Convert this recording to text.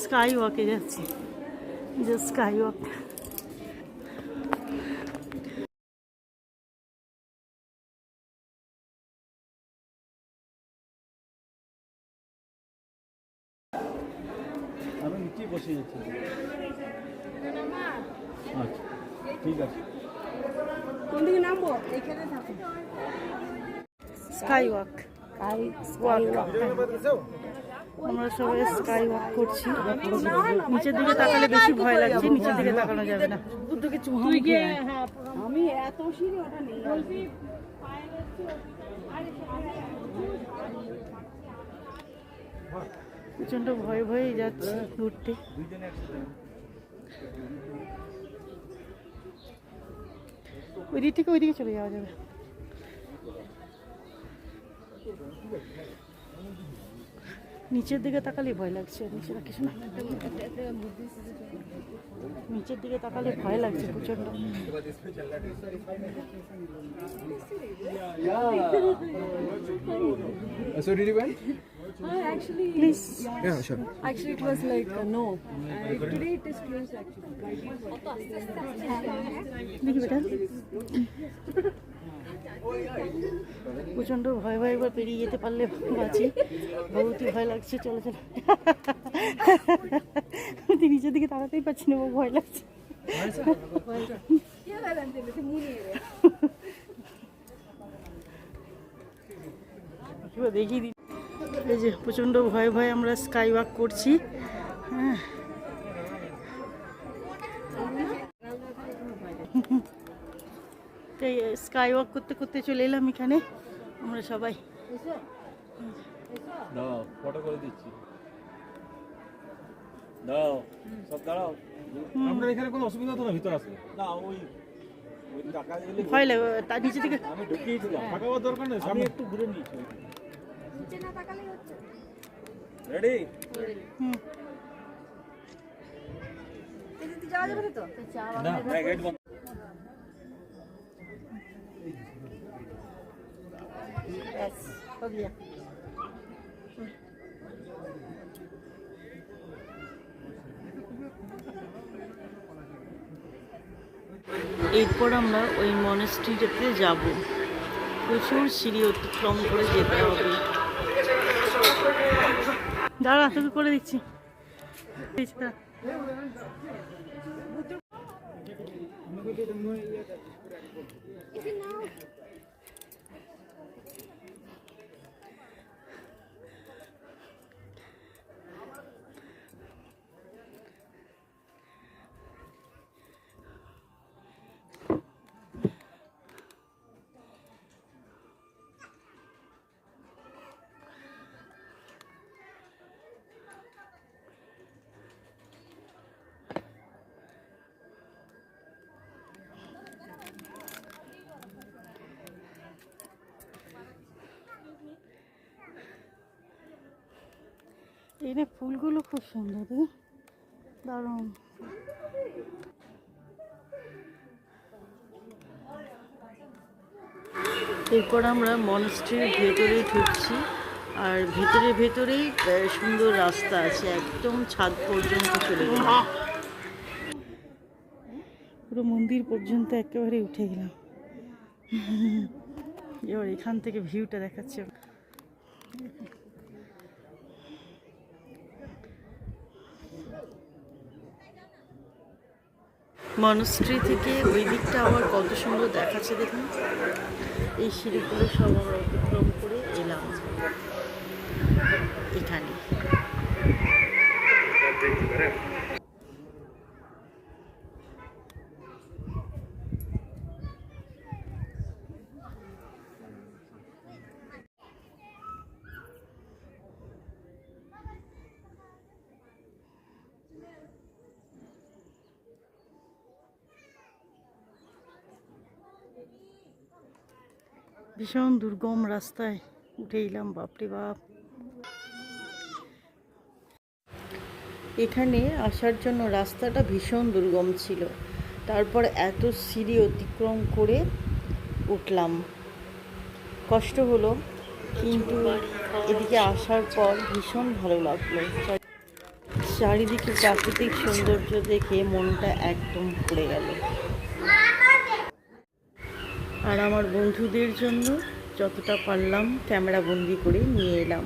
Sky ওয়াকে যাচ্ছি। যে স্কাই ওয়াক আমি নিচেই বসে যাচ্ছি আচ্ছা ঠিক আছে। কোন দিকে নামবো? এখানে থাকো। স্কাই ওয়াক ওয়াক আমরা সবাই স্কাই ওয়াক করছি। নিচের দিকে তাকালে বেশি ভয় লাগছে নিচের দিকে তাকানো যাবে না। তুই গিয়ে হ্যাঁ। আমি এত সিঁড়ি ওটা নেই। প্রচণ্ড ভয়ে ভয়েই যাচ্ছি ঘুরতে। ওই দিক থেকে ওইদিকে চলে যাওয়া যাবে। নিচের দিকে তাকালে ভয় লাগছে, নিচে রাখিস না। নিচের দিকে তাকালে ভয় লাগছে প্রচণ্ড So did actually please Yeah, sure. actually it was like uh, no uh, today it is closed actually দেখি প্রচণ্ড ভয় ভয় এবার পেরিয়ে যেতে পারলে বাঁচি বহুতই ভয় লাগছে চলে চলে আমি নিচের দিকে তাকাতেই পারছি না ভয় লাগছে দেখিয়ে দিই এই যে প্রচণ্ড ভয়ে ভয়ে আমরা স্কাই ওয়াক করছি। হ্যাঁ। তাই স্কাই ওয়াক করতে করতে চলে এলাম এখানে আমরা সবাই। দাও ফটো করে দিচ্ছি। দাও সব দাঁড়াও। আপনার এখানে কোনো অসুবিধা তো না ভিতর আসলে? না ওই ভয় লাগে তার নিচে থেকে আমি ঢুকিয়েছিলাম। দরকার নেই আমি একটু ঘুরে নিয়েছি। রেডি হুম যাওয়া যাবে তো না গেট বন্ধ ব্যাস हो गया এরপর আমরা ওই মনেস্ট্রিটাতে যাব প্রচুর সিঁড়ি অতিক্রম করে যেতে হবে দাঁড়া তোকে করে দিচ্ছি দাঁড়া। এই রে ফুলগুলো খুব সুন্দর রে দারুণ। এরপর আমরা মনস্ট্রির ভেতরে ঢুকছি আর ভেতরে ভেতরেই সুন্দর রাস্তা আছে একদম ছাদ পর্যন্ত চলে গেলাম পুরো মন্দির পর্যন্ত একেবারে উঠে গেলাম। এবার এখান থেকে ভিউটা দেখাচ্ছে। মনস্ট্রি থেকে ওই দিকটা আমার কত সুন্দর দেখাচ্ছে দেখুন। এই সিঁড়িগুলো সব আমরা অতিক্রম করে এলাম এখানে। ভীষণ দুর্গম রাস্তায় উঠে এলাম, বাপরে বাপ। এখানে আসার জন্য রাস্তাটা ভীষণ দুর্গম ছিল। তারপর এত সিঁড়ি অতিক্রম করে উঠলাম। কষ্ট হলো, কিন্তু এদিকে আসার পর ভীষণ ভালো লাগল। চারিদিকে প্রাকৃতিক সৌন্দর্য দেখে মনটা একদম ভরে গেল। আর আমার বন্ধুদের জন্য যতটা পারলাম ক্যামেরা বন্দি করে নিয়ে এলাম।